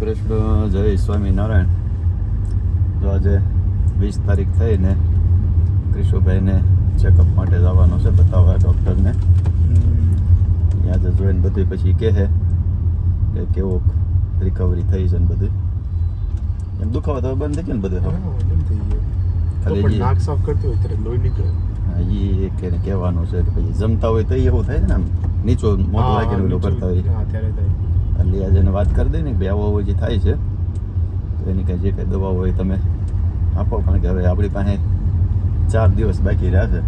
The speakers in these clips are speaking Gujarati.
કૃષ્ણ જય સ્વામિનારાયણ. તો આજે વીસ તારીખ થઈને ક્રિશુભાઈને ચેકઅપ માટે જવાનો છે બતાવવા ડૉક્ટરને ત્યાં આજે જોઈને બધું પછી કહે છે કે કેવો રિકવરી થઈ છે ને બધું એમ દુખાવા તો બંધ થઈ ગયો ને બધું હવે. ખાલી નાક સાફ કરતી હોય ત્યારે લોહી નીકળે. ઈ એક એને કહેવાનું છે કે પછી જમતા હોય તો એવું થાય ને આમ. નીચો મોટો લાગે કરતા હોય. એટલે આજે એને વાત કરી દે ને બે આવો જે થાય છે તો એની કાંઈ જે કંઈ દવા હોય તમે આપો. કારણ કે હવે આપણી પાસે ચાર દિવસ બાકી રહ્યા છે.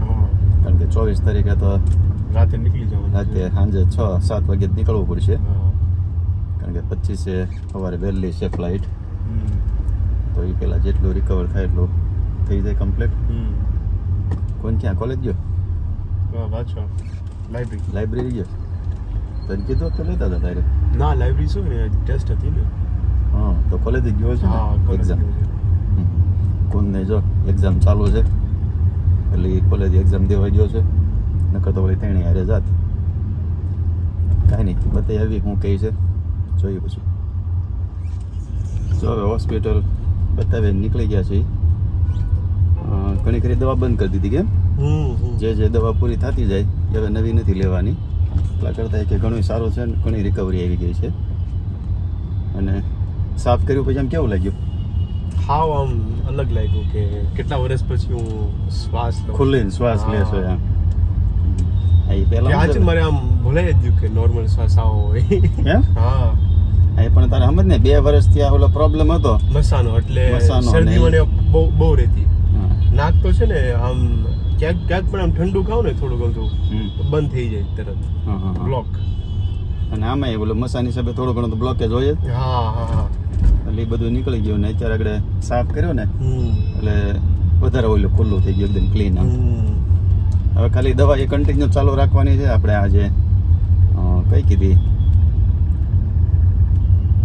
હા. કારણ કે ચોવીસ તારીખે તો રાતે નીકળી જવું રાતે સાંજે છ સાત વાગે જ નીકળવું પડશે. કારણ કે પચીસે સવારે વહેલી છે ફ્લાઇટ તો એ પહેલાં જેટલું રિકવર થાય એટલું થઈ જાય કમ્પ્લીટ. કોણ ક્યાં? કોલેજ ગયો? લાઇબ્રેરી લાઇબ્રેરી ગયો? તને કીધું તો લેતા હતા તારે ના લાઇબ્રેરી શું ને ટેસ્ટ હતી ને. હા તો કોલેજ ગયો છે એક્ઝામ છે. જો એક્ઝામ ચાલુ છે એટલે એ કોલેજ એક્ઝામ દેવા ગયો છે. નકર તો વળી તેણી હારે જાત. કાંઈ નહીં બતાવી આવી હું કહે છે. જોઈએ પછી. જો હવે હોસ્પિટલ બતાવે નીકળી ગયા છે. ઘણી ખરી દવા બંધ કરી દીધી કેમ. જે જે દવા પૂરી થતી જાય હવે નવી નથી લેવાની. એટલા કરતાં કે ઘણું સારું છે ને ઘણી રિકવરી આવી ગઈ છે. અને સાફ કર્યું પછી આમ કેવું લાગ્યું? હાવ આમ અલગ લાગ્યું કે કેટલા વર્ષ પછી હું શ્વાસ ખુલ્લીને શ્વાસ લેશો એમ. એ પહેલા આજ મારે આમ ભૂલાઈ જ ગયું કે નોર્મલ શ્વાસ આવો હોય. હા. એ પણ તારે સમજ ને બે વર્ષથી આ ઓલો પ્રોબ્લેમ હતો. મસાનો એટલે શરદી મને બહુ બહુ રહેતી. નાક તો છે ને આમ ક્યાંક ક્યાંક પણ આમ ઠંડુ ખાવ ને થોડું ઘણું હમ. બંધ થઈ જાય તરત. હા, હા, હા. બ્લોક અને આમાં એ બોલો મસાની હિસાબે થોડો ઘણો તો બ્લોકેજ હોય જ. હા હા હા. એટલે એ બધું નીકળી ગયું ને અત્યારે આગળ સાફ કર્યો ને એટલે વધારે ઓલું ખુલ્લું થઈ ગયું એકદમ ક્લીન હવે ખાલી દવા એ કન્ટિન્યુ ચાલુ રાખવાની છે આપણે આજે કઈ કીધી?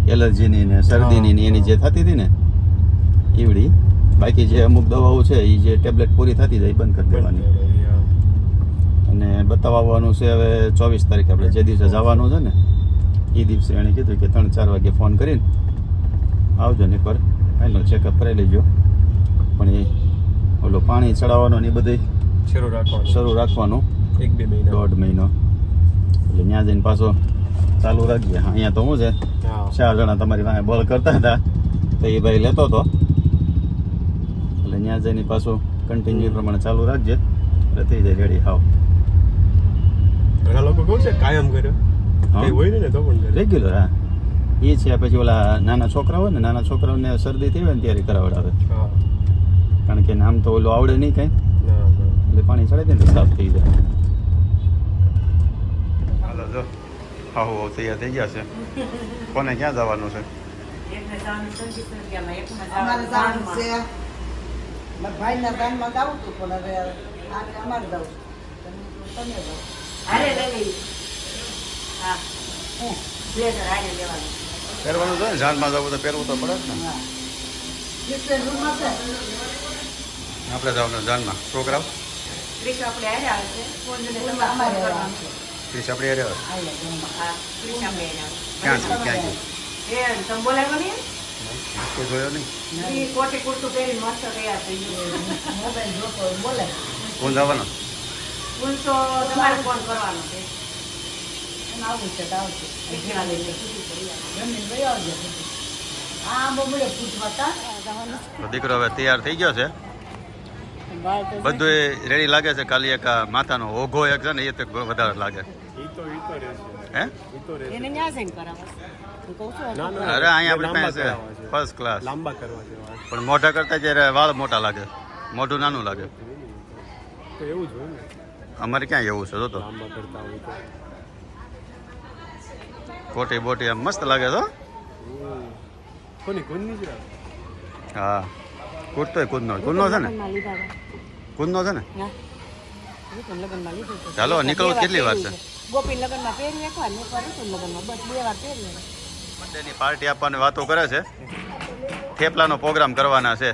એલર્જીની ને શરદીની ને એની જે થતી હતી ને ઈવડી બાકી જે અમુક દવાઓ છે એ જે ટેબ્લેટ પૂરી થતી જાય બંધ કરી દેવાની. અને બતાવવાનું છે હવે ચોવીસ તારીખે આપણે જે દિવસે જવાનું છે ને એ દિવસે એણે કીધું કે ત્રણ ચાર વાગે ફોન કરીને આવજો ને એકવાર ફાઇનલ ચેકઅપ કરી લેજો. પણ એ ઓલું પાણી ચડાવવાનું ને એ બધું શરૂ રાખવાનું. શરૂ રાખવાનું. એક બે મહિના. દોઢ મહિનો. એટલે ત્યાં જઈને પાછો ચાલુ રાખજે. અહીંયા તો શું છે. ચાર જણા તમારી પાસે બોલ કરતા હતા. તો એ ભાઈ લેતો હતો ત્યાં જઈને પાછું કન્ટિન્યુ પ્રમાણે ચાલુ રાખજે. એટલે થઈ જાય રેડી હાવ ઘણા લોકો કહું છે કાયમ કર્યો. હા. કઈ હોય ને તો પણ રેગ્યુલર હા. એ છે પછી ઓલા નાના છોકરા હોય ને નાના છોકરાઓને શરદી થઈ હોય ને ત્યારે કરાવડાવે. કારણ કે નામ તો ઓલું આવડે નહીં કાંઈ. એટલે પાણી ચડે ને તો સાફ થઈ જાય. હાલો જો. હા હો તૈયાર થઈ ગયા છે. કોને ક્યાં જવાનું છે. મારા ભાઈના ગામમાં ગાવું હતું પણ હવે આને અમારે જવું તમે તમે જાઓ. હારે લઈ. હા. બ્લેઝર હારે લેવાનું. પહેરવાનું તો જાનમાં જવું તો પહેરવું તો પડે જ ને હા. છે આપણે જવાનું જાનમાં છોકરાઓ ક્રિશ આપણે હારે આવે છે. છે ક્રિશ આપણે હારે આવે. હા. ક્યાં છે ક્યાં એ તમે બોલાવ્યો નહીં? કોઈ જોયો નહીં? કોટી કુર્તું પહેરી મસ્ત તૈયાર થઈ ગયું. મોબાઈલ જોતો બોલે. કોણ જવાનો? કોણ તો તમારે ફોન કરવાનો છે. આવું તો આવશે તા દીકરો હવે તૈયાર થઈ ગયો છે. બધું રેડી લાગે છે ખાલી એક આ માથાનો ઓઘો એક છે ને એ તો વધારે લાગે. ઈ તો ઈ તો રહેશે. હે? છું અરે અહીંયા આપણી પાસે છે છે. ફર્સ્ટ ક્લાસ લાંબા કરવા છે પણ મોઢા કરતા જ્યારે વાળ મોટા લાગે મોઢું નાનું લાગે. તો એવું જ હોય ને. અમારે ક્યાં એવું છે તો. લાંબા કરતા હોય તો. કોટી બોટી આમ મસ્ત લાગે તો. કોની કોની રાખ. હા. કૂદતોય કૂદનો. કૂદનો છે ને? કૂદનો છે ને. ચાલો, નીકળવું કેટલી વાર છે. ગોપી લગ્નમાં પહેરી એકવાર એકવાર રૂપમ લગ્નમાં. બસ બે વાર પહેર્યું બર્થડેની પાર્ટી આપવાની વાતો કરે છે. થેપલાનો પ્રોગ્રામ કરવાના છે.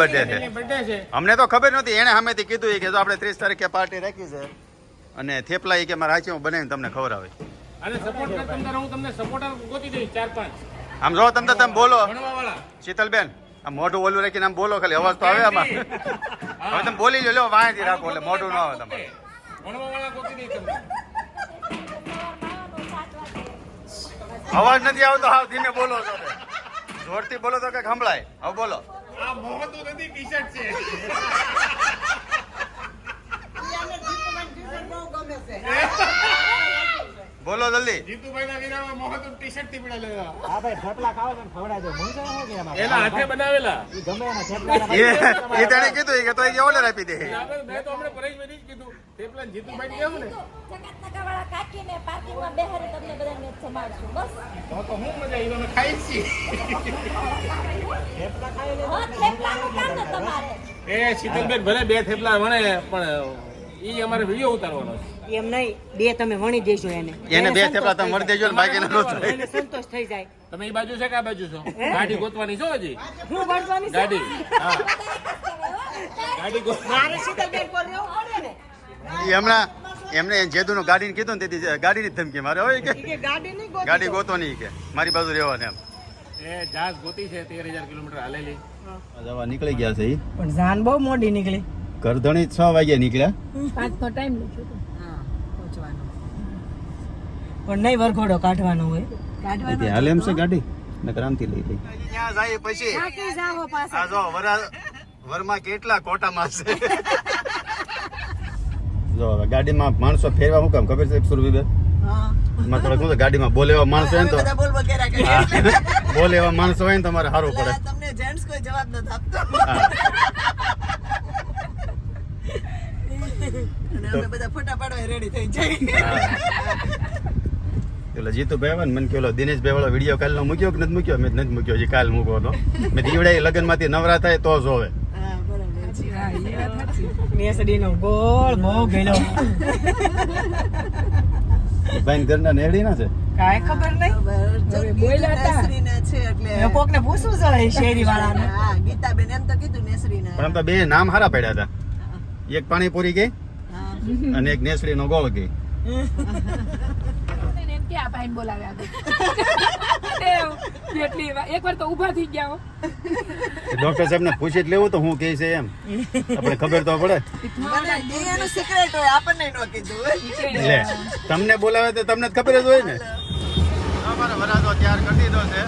બર્થડે અમને તો ખબર નથી એણે સામેથી કીધું કે આપણે ત્રીસ તારીખે પાર્ટી રાખી છે અને થેપલા એ કે મારા હાચી હું બનાવીને તમને ખબર અને સપોર્ટ કર હું તમને સપોર્ટર ગોતી દઈશ ચાર પાંચ. આમ જો તમને તમે બોલો. શીતલબેન આ મોઢું ઓલું રાખીને આમ બોલો ખાલી અવાજ તો આવે આમાં. હવે તમે બોલી લો લો વાંચી રાખો એટલે મોઢું ન આવે તમારે. તમને. અવાજ નથી આવતો. હા ધીમે બોલો છો. જોરથી બોલો તો કે સંભળાય. હવે બોલો. આ મોહતો નથી ટી શર્ટ છે એને જીતુભાઈ ટી-શર્ટ બહુ ગમે છે. બોલો જલ્દી. જીતુભાઈ ના વિરામાં મોહતું ટી શર્ટથી પડા લેવા. હા ભાઈ થેપલા ખાવા ને મને કે એમાં? હાથે બનાવેલા. ઈ ગમે એના થેપલા એ કીધું કે તો એ ઓર્ડર આપી દે. મેં તો હમણાં જ કીધું તે પેલા જીતુભાઈ કેવું ને? વાળા કાકીને પાર્કિંગમાં બેહારી તમને બધાને સંભાળશું બસ. તો તો હું મજા ખાઈ હા થેપલાનું કામ ને તમારે. એ શીતલબેન ભલે બે થેપલા વણે પણ ઈ અમારે વીડિયો ઉતારવાનો છે. એમ નહીં બે તમે વણી દેજો એને. એને બે થેપલા તમે થઈ દેજો ને બાકીના નો થાય. સંતોષ થઈ જાય. તમે એ બાજુ છે કે આ બાજુ છો? ગાડી ગોતવાની છો હજી? હું ભણવાની ગાડી. હા. ગાડી ગો મારે શીતલબેન પર ને? હમણાં એમને જેદુનું ગાડીને કીધું ને તેથી ગાડીની ની ધમકી મારે હોય કે? ગાડી નહીં ગોતી ગાડી દો. ગોતો નહીં કે. મારી બાજુ રહેવાને એમ. એ જહાજ ગોતી છે તેર હજાર કિલોમીટર હાલેલી. જવા નીકળી ગયા છે પણ જાન બહુ મોડી નીકળી. કરધણી છ વાગે નીકળ્યા. પાંચનો ટાઈમ લખ્યો પણ નહીં વરઘોડો કાઢવાનો હોય. હાલે એમ છે ગાડી? નકર આમથી લઈ લઈ. ત્યાં જાય પછી. આ જો વરા વરમાં કેટલા કોટા મારશે જો હવે ગાડીમાં માણસો ફેરવા હું કામ? ખબર છે સુરભીબેન હા. એમાં થોડાક શું ગાડીમાં બોલે એવા માણસો હોય ને તો બોલેવા માણસો હોય ને તમારે સારું પડે. તમને જેન્ટ્સ કોઈ જવાબ નથી આપતો હા. અને અમે બધા ફોટા પાડવા રેડી થઈ જઈએ. પેલો જીતુભાઈ આવે ને મને દિનેશ દિનેશભાઈ વાળો વીડિયો કાલનો મૂક્યો કે નથી મૂક્યો? મેં નથી મૂક્યો હજી કાલ મૂકો હતો મેં દીવડે લગ્નમાંથી નવરા થાય તો જોવે ભાઈ ઘરના નેડી ના છે? કાંઈ ખબર નહીં. બોલ્યા હતા. છે એટલે કોકને પૂછવું પડે શેરી વાળાને ગીતાબેન એમ તો કીધું નેસરીને. પણ આમ તો બે નામ હારા પડ્યા હતા. એક પાણીપુરી ગઈ અને એક નેસડીનો ગોળ ગઈ એમ કે આ ભાઈને બોલાવ્યા એક વાર તો ઊભા થઈ ગયા હો. ડોક્ટર સાહેબ ને પૂછી જ લેવું તો હું કહે છે એમ. આપણે ખબર તો પડે. તમને બોલાવે તો તમને જ ખબર જ હોય ને. અમારે વરાજો તૈયાર કરી દીધો છે.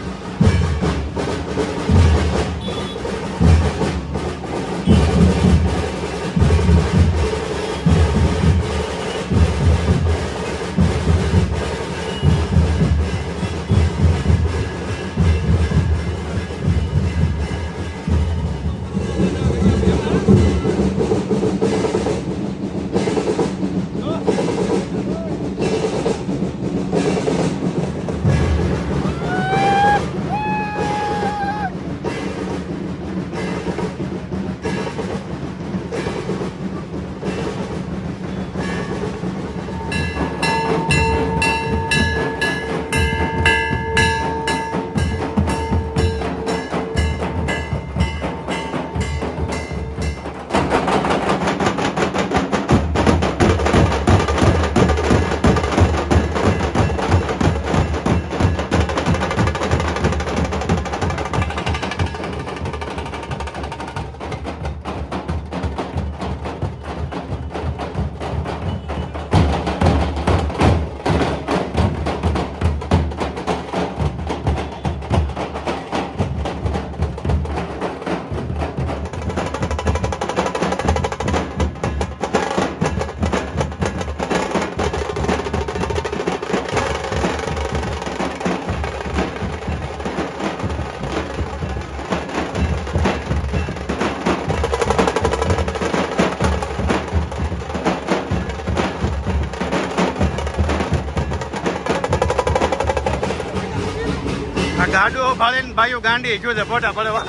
ગાડો ફાળીને ભાઈઓ ગાંડી જો છે ફોટા પડવા.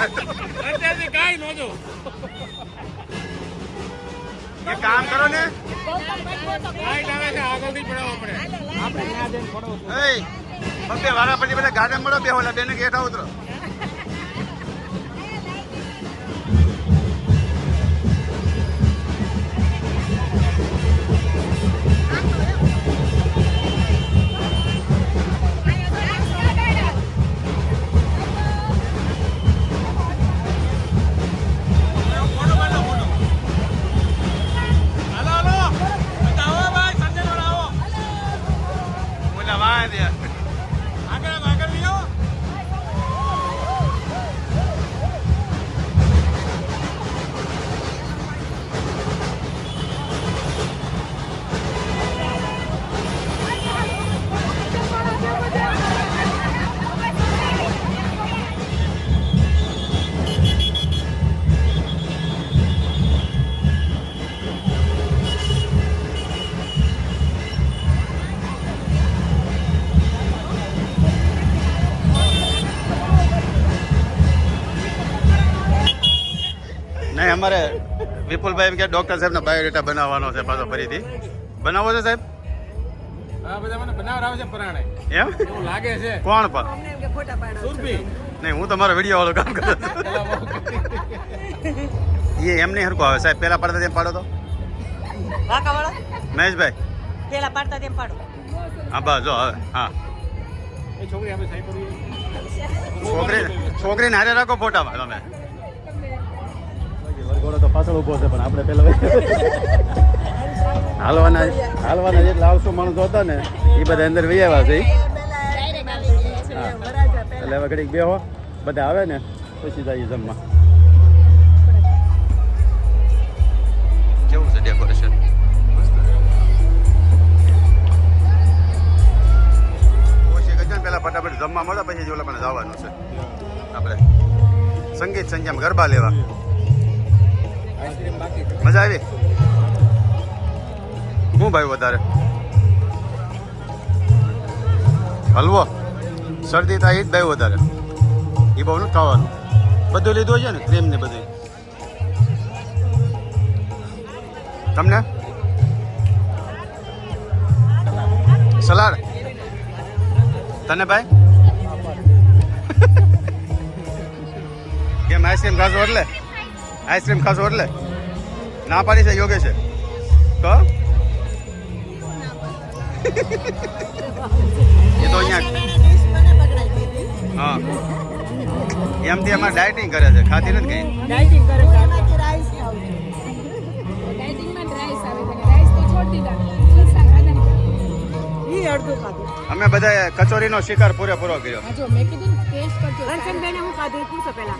અત્યારથી કાંઈ નહોતું એક કામ કરો ને. એ બબ્બે વાળા પછી બધા ગાર્ડન મળો બે ઓલા બેને ગેઠા ઉતરો. અમારે વિપુલભાઈ એમ કે ડૉક્ટર સાહેબના બાયોડેટા બનાવવાનો છે પાછો ફરીથી. બનાવો છે સાહેબ? આ બધા મને બનાવરાવે છે પરાણે. એમ? લાગે છે. કોણ પણ? અમને એમ કે ફોટા પાડો સુરભી. નહીં હું તમારો વીડિયો વાળું કામ કરું. પેલા એ એમ નહીં હરખું આવે સાહેબ પહેલા પાડતા તેમ પાડો તો? મહેશભાઈ? પેલા પાડતા તેમ પાડો. હા બસ જો હવે હા. છોકરી છોકરી છોકરીને હારે રાખો ફોટામાં તમે. વરઘોડો તો પાછળ ઊભો છે પણ આપણે પેલા હાલવાના હાલવાના જેટલા આવશો માણસો હતા ને એ બધા અંદર વહી આવ્યા છે. એટલે હવે ઘડીક બેહો બધા આવે ને પછી જાય જમવા. કેવું છે ડેકોરેશન ઓછી ગજન પેલા ફટાફટ જમવા મળે પછી જ ઓલા પણ જવાનું છે. આપણે સંગીત સંજ્ઞામાં ગરબા લેવા. મજા આવી? હું ભાઈ વધારે? હલવો. શરદી થાય એ જ ભાઈ વધારે. એ બહુ ખાવાનું. બધું લીધું છે ને? ક્રીમ ને બધું? તમને? સલાડ? તને ભાઈ? કેમ આઈસ્ક્રીમ ખાશો એટલે? આઈસ્ક્રીમ ખાશો એટલે? ના પાડી છે યોગે છે. તો? એ તો અહીંયા હા. એમથી એમાં ડાયટિંગ કરે છે ખાતી નથી કઈ? ડાયટિંગ કરે છે. રાઈસ ખાવ ડાયટિંગમાં રાઈસ આવે રાઈસ તો છોડી દીધા ફૂલસા ખાધા ઈ અડધું ખાધું. અમે બધા કચોરીનો શિકાર પૂરેપૂરો કર્યો. મેં કીધું ટેસ્ટ કરજો હું ખાધું એ પૂછો પેલા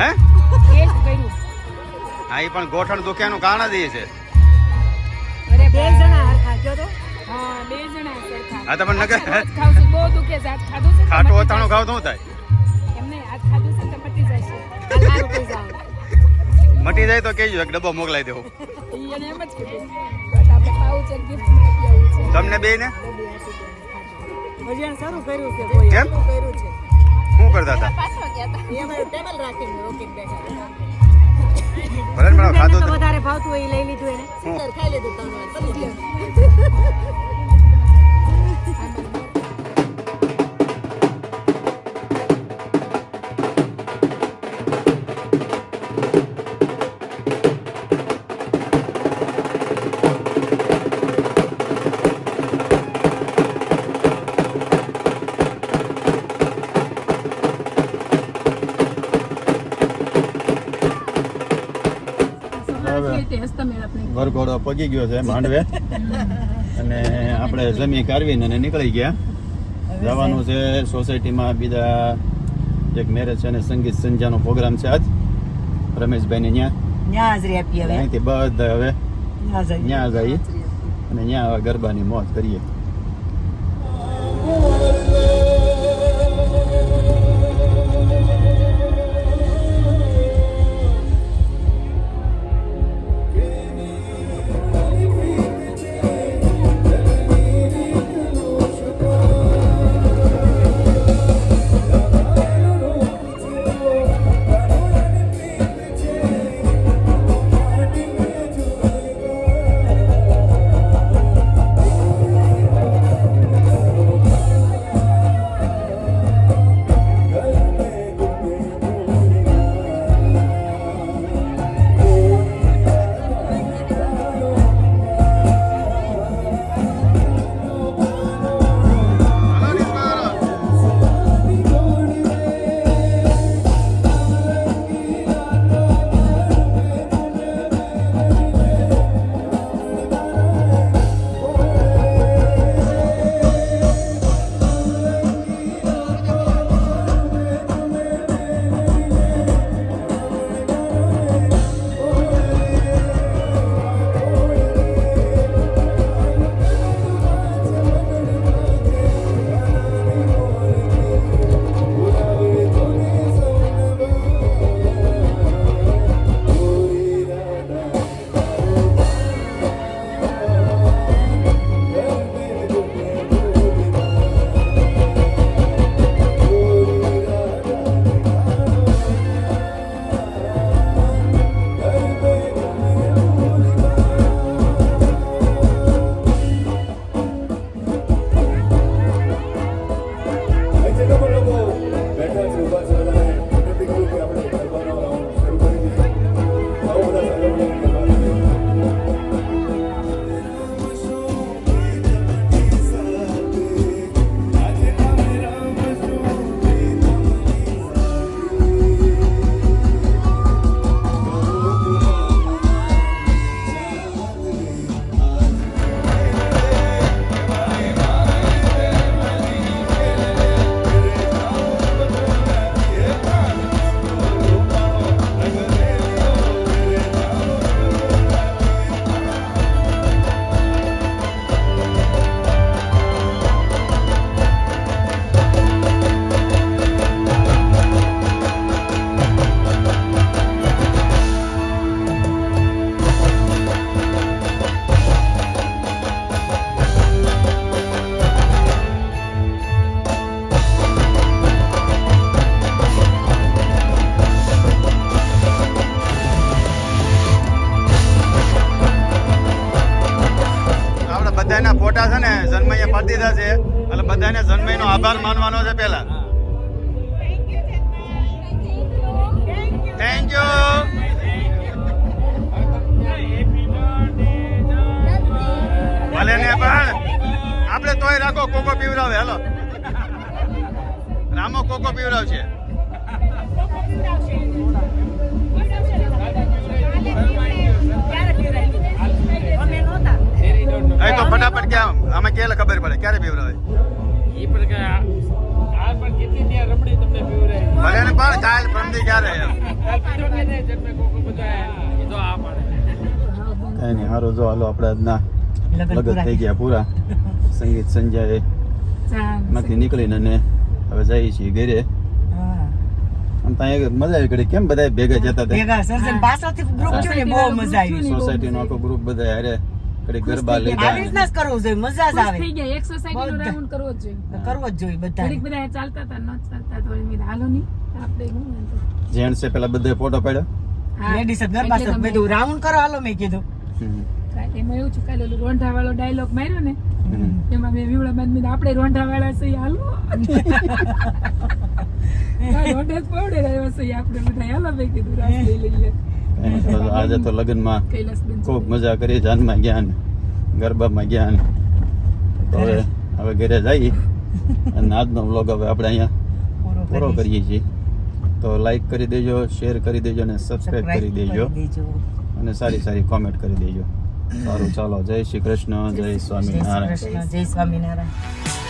હે? હા એ પણ ગોઠણ દુખ્યાનું કારણ જ એ છે. અરે બે જણા હરખા ગયો તો. હા તમને નગર તો ખાટું મટી ખાવ શું થાય? તો મટી જશે આ લારું થઈ જાવ મટી જાય તો કહેજો એક ડબ્બો મોકલાઈ દેવો. તમને બે ને? ભજીયાનું સારું કર્યું છે કોઈ કેમ? સારું કર્યું છે. શું કરતા હતા? ભલે ખાધું વધારે ભાવતું હોય એ લઈ લીધું એને. ખાઈ લીધું. આપણે વરઘોડો પગી ગયો છે માંડવે. અને આપણે જમી કાઢવીને અને નીકળી ગયા. જવાનું છે સોસાયટીમાં બીજા એક મેરેજ છે અને સંગીત સંધ્યાનો પ્રોગ્રામ છે આજ. રમેશભાઈને ત્યાં હવે. અહીંથી બધા હવે ત્યાં જઈએ અને ત્યાં ગરબાની મોજ કરીએ. રામો કોકો પીવડાવશે? અમે અહીં તો ફટાફટ ક્યાં આમાં કેલે ખબર પડે ક્યારે પીવડાવે? ઈ પણ કે આ આ પણ કેટલી ત્યાં રબડી તમને પીવડાય ભલે ને પણ કાલ પ્રમદી ક્યારે એમ પીધો કે નહીં જન્મે કોકો બધા કીધો આ પાડે કઈ નહીં સારું જો હાલો આપણે આજના લગન થઈ ગયા પૂરા. સંગીત સંજયમાંથી નીકળીને હવે જઈએ છીએ ઘરે. અને ત્યાં એક મજા આવી ગઈ. કેમ બધા ભેગા જતા હતા? ભેગા સર્જન પાછળથી ગ્રુપ છે ને બહુ મજા આવી. સોસાયટી નો આખો ગ્રુપ બધા હારે કડી ગરબા લીધા. આવી રીતના જ કરવું જોઈએ. મજા જ આવે. થઈ ગયા. એક સોસાયટી નો રાઉન્ડ કરવો જ જોઈએ. કરવો જ જોઈએ બધા ઘડીક બધા ચાલતા હતા ન ચાલતા તો એમ હાલો ની આપણે હું જેન્ટ્સે પેલા બધા ફોટો પાડ્યો? હા, લેડીઝ ગરબા બધું રાઉન્ડ કરો. હાલો મેં કીધું. એમાં એવું છું કાલે ઓલું રોંઢા વાળો ડાયલોગ માર્યો ને એમાં મેં વિવડા બાદ મેં આપણે રોંઢા વાળા છીએ હાલો. રોંઢા જ પવડે રહ્યો છીએ આપણે બધા હાલો મેં કીધું રાસ લઈ લઈએ. કઈ નહીં, તો આજે તો લગ્નમાં ખૂબ મજા કરી જાનમાં ગયા ને ગરબામાં ગયા ને. હવે હવે ઘરે જઈએ. અને આજનો વ્લોગ હવે આપણે અહીંયા પૂરો પૂરો કરીએ. છીએ. તો લાઈક કરી દેજો શેર કરી દેજો અને સબસ્ક્રાઈબ કરી દેજો. અને સારી સારી કોમેન્ટ કરી દેજો. સારું ચાલો. જય શ્રી કૃષ્ણ જય જય સ્વામિનારાયણ. જય સ્વામિનારાયણ.